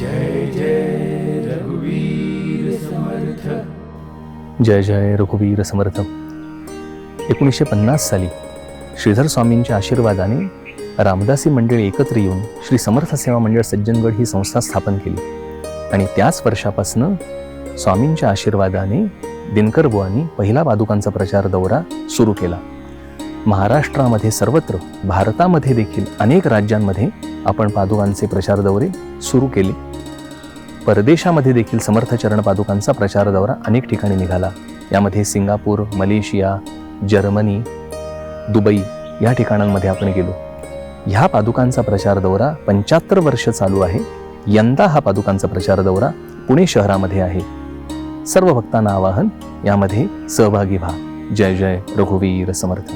जय जय रघुवीर समर्थ। जय जय रघुवीर समर्थ. एकोणीसशे पन्नास साली श्रीधर स्वामींच्या आशीर्वादाने रामदासी मंडळी एकत्र येऊन श्री समर्थ सेवा मंडळ सज्जनगड ही संस्था स्थापन केली. आणि त्याच वर्षापासनं स्वामींच्या आशीर्वादाने दिनकर बुवांनी पहिला पादुकांचा प्रचार दौरा सुरू केला. महाराष्ट्रामध्ये सर्वत्र भारतामध्ये देखील अनेक राज्यांमध्ये आपण पादुकांचे प्रचार दौरे सुरू केले. परदेशामध्ये देखील समर्थ चरण पादुकांचा प्रचार दौरा अनेक ठिकाणी निघाला. यामध्ये सिंगापूर मलेशिया जर्मनी दुबई या ठिकाणांमध्ये आपण गेलो. ह्या पादुकांचा प्रचार दौरा पंच्याहत्तर वर्ष चालू आहे. यंदा हा पादुकांचा प्रचार दौरा पुणे शहरामध्ये आहे. सर्व भक्तांना आवाहन यामध्ये सहभागी व्हा. जय जय रघुवीर समर्थ।